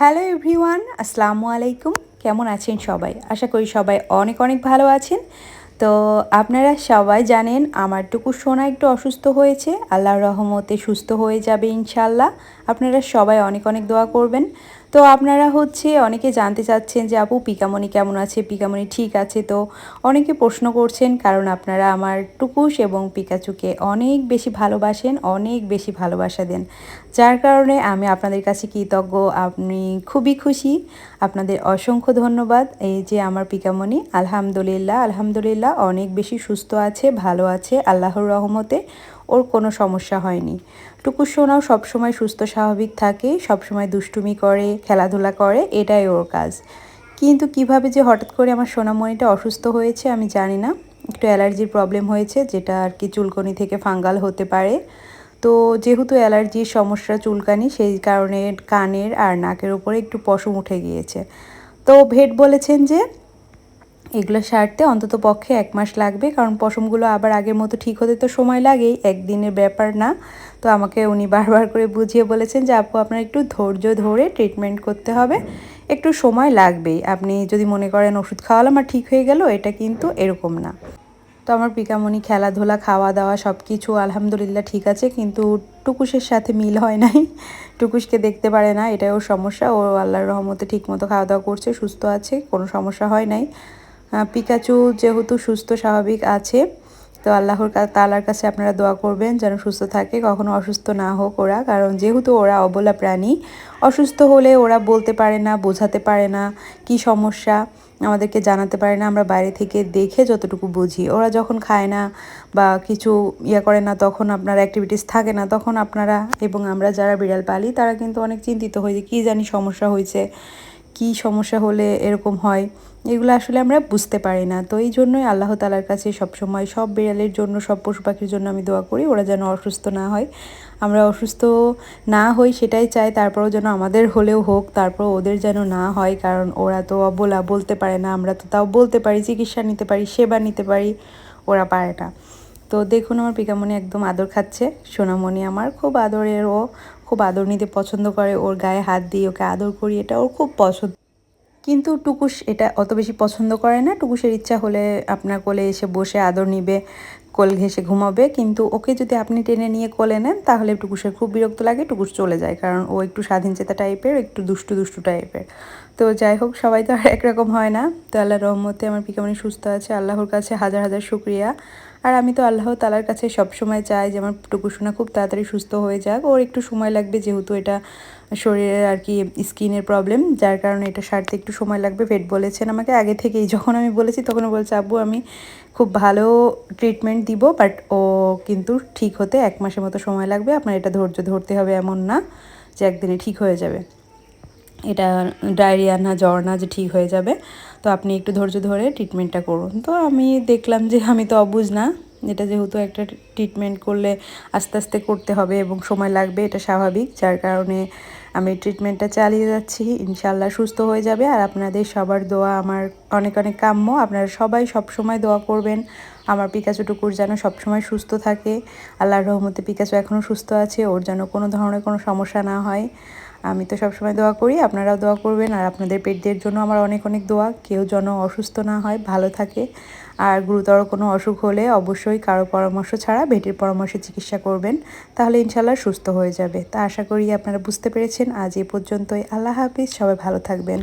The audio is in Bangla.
হ্যালো এভরিওয়ান, আসসালামু আলাইকুম। কেমন আছেন সবাই? আশা করি সবাই অনেক অনেক ভালো আছেন। তো আপনারা সবাই জানেন আমার টুকু সোনা একটু অসুস্থ হয়েছে। আল্লাহর রহমতে সুস্থ হয়ে যাবে ইনশাল্লাহ আপনারা সবাই অনেক অনেক দোয়া করবেন। তো আপনারা হচ্ছে অনেকে জানতে চাচ্ছেন যে, আপু, পিকামণি কেমন আছে? পিকামণি ঠিক আছে? তো অনেকে প্রশ্ন করছেন, কারণ আপনারা আমার টুকুস এবং পিকাচুকে অনেক বেশি ভালোবাসেন, অনেক বেশি ভালোবাসা দেন। যার কারণে আমি আপনাদের কাছে কৃতজ্ঞ। আপনি খুবই খুশি। আপনাদের অসংখ্য ধন্যবাদ। এই যে আমার পিকামণি, আলহামদুলিল্লাহ আলহামদুলিল্লাহ, অনেক বেশি সুস্থ আছে, ভালো আছে, আল্লাহর রহমতে। ওর কোনো সমস্যা হয়নি। টুকু সোনাও সবসময় সুস্থ, স্বাভাবিক থাকে, সবসময় দুষ্টুমি করে, খেলাধুলা করে, এটাই ওর কাজ। কিন্তু কীভাবে যে হঠাৎ করে আমার সোনামণিটা অসুস্থ হয়েছে আমি জানি না। একটু অ্যালার্জির প্রবলেম হয়েছে, যেটা আর কি চুলকনি থেকে ফাঙ্গাল হতে পারে। তো যেহেতু অ্যালার্জির সমস্যা চুলকানি, সেই কারণে কানের আর নাকের ওপরে একটু পশম উঠে গিয়েছে। তো ভেট বলেছেন যে এগুলো সারতে অন্তত পক্ষে এক মাস লাগবে, কারণ পশমগুলো আবার আগের মতো ঠিক হতে তো সময় লাগেই, একদিনের ব্যাপার না। তো আমাকে উনি বারবার করে বুঝিয়ে বলেছেন যে, আপু, আপনার একটু ধৈর্য ধরে ট্রিটমেন্ট করতে হবে। একটু সময় লাগবেই। আপনি যদি মনে করেন ওষুধ খাওয়ালাম আর ঠিক হয়ে গেল, এটা কিন্তু এরকম না। তো আমার পিকামণি খেলাধুলা খাওয়া দাওয়া সব কিছু আলহামদুলিল্লাহ ঠিক আছে, কিন্তু টুকুসের সাথে মিল হয় নাই। টুকুসকে দেখতে পারে না, এটাই ওর সমস্যা। ও আল্লাহর রহমতে ঠিক মতো খাওয়া দাওয়া করছে, সুস্থ আছে, কোনো সমস্যা হয় নাই। পিকাচু যেহেতু সুস্থ, স্বাভাবিক আছে, তো আল্লাহর তালার কাছে আপনারা দোয়া করবেন যেন সুস্থ থাকে, কখনো অসুস্থ না হোক ওরা। কারণ যেহেতু ওরা অবলা প্রাণী, অসুস্থ হলে ওরা বলতে পারে না, বোঝাতে পারে না কি সমস্যা, আমাদেরকে জানাতে পারে না, আমরা বাইরে থেকে দেখে যতটুকু বুঝি। ওরা যখন খায় না বা কিছু ইয়ে করে না, তখন আপনার অ্যাক্টিভিটিস থাকে না, তখন আপনারা এবং আমরা যারা বিড়াল পালি, তারা কিন্তু অনেক চিন্তিত হয়ে যে কী জানি সমস্যা হয়েছে কি সমস্যা হলে এরকম হয়, এগুলো আসলে আমরা বুঝতে পারি না। তো এই জন্যই আল্লাহ তালার কাছে সবসময় সব বিড়ালের জন্য, সব পশু পাখির জন্য আমি দোয়া করি, ওরা যেন অসুস্থ না হয়। আমরা অসুস্থ না হই সেটাই চাই, তারপরও যেন আমাদের হলেও হোক তারপর ওদের যেন না হয়, কারণ ওরা তো অবলা, বলতে পারে না। আমরা তো তাও বলতে পারি, চিকিৎসা নিতে পারি, সেবা নিতে পারি, ওরা পারে না। তো দেখুন আমার পিকামণি একদম আদর খাচ্ছে, সোনামণি আমার খুব আদরের ও খুব আদর নিতে পছন্দ করে, ওর গায়ে হাত দিয়ে ওকে আদর করি, এটা ওর খুব পছন্দ। কিন্তু টুকুস এটা অত বেশি পছন্দ করে না, টুকুসের ইচ্ছা হলে আপনার কোলে এসে বসে আদর নিবে, কোল ঘেসে ঘুমাবে, কিন্তু ওকে যদি আপনি টেনে নিয়ে কোলে নেন, তাহলে টুকুসের খুব বিরক্ত লাগে, টুকুস চলে যায়, কারণ ও একটু স্বাধীন চেতা টাইপের একটু দুষ্টু দুষ্টু টাইপের। তো যাই হোক, সবাই তো আর একরকম হয় না। তো আল্লাহ রহমতে আমার পিকামনি সুস্থ আছে, আল্লাহর কাছে হাজার হাজার শুক্রিয়া। আর আমি তো আল্লাহ তালার কাছে সবসময় চাই যে আমার টুকুসোনা খুব তাড়াতাড়ি সুস্থ হয়ে যাক। ওর একটু সময় লাগবে যেহেতু এটা শরীরের আর কি স্কিনের প্রবলেম, যার কারণে এটা সারতে একটু সময় লাগবে। ভেট বলেছেন আমাকে আগে থেকেই, যখন আমি বলেছি তখন বলছে, আব্বু, আমি খুব ভালো ট্রিটমেন্ট দিব বাট ও কিন্তু ঠিক হতে এক মাসের মতো সময় লাগবে। আপনার এটা ধৈর্য ধরতে হবে এমন না যে একদিনে ঠিক হয়ে যাবে। এটা ডায়রিয়া না জ্বর না যে ঠিক হয়ে যাবে, তো আপনি একটু ধৈর্য ধরে ট্রিটমেন্টটা করুন। তো আমি দেখলাম যে আমি তো অবুঝ না, এটা যেহেতু একটা ট্রিটমেন্ট করলে আস্তে আস্তে করতে হবে এবং সময় লাগবে, এটা স্বাভাবিক। যার কারণে আমি ট্রিটমেন্টটা চালিয়ে যাচ্ছি ইনশাল্লাহ সুস্থ হয়ে যাবে। আর আপনাদের সবার দোয়া আমার অনেক অনেক কাম্য। আপনারা সবাই সব সময় দোয়া করবেন। আমার পিকাচুটুকুর যেন সবসময় সুস্থ থাকে। আল্লাহর রহমতে পিকাচু এখনও সুস্থ আছে, ওর যেন কোনো ধরনের কোনো সমস্যা না হয়। আমি তো সবসময় দোয়া করি, আপনারাও দোয়া করবেন। আর আপনাদের পেটদের জন্য আমার অনেক অনেক দোয়া। কেউ যেন অসুস্থ না হয়, ভালো থাকে। আর গুরুতর কোনো অসুখ হলে অবশ্যই কারও পরামর্শ ছাড়া ভেটের পরামর্শে চিকিৎসা করবেন। তাহলে ইনশাল্লাহ সুস্থ হয়ে যাবে। তা আশা করি আপনারা বুঝতে পেরেছেন। আজ এ পর্যন্তই। আল্লাহ হাফিজ। সবাই ভালো থাকবেন।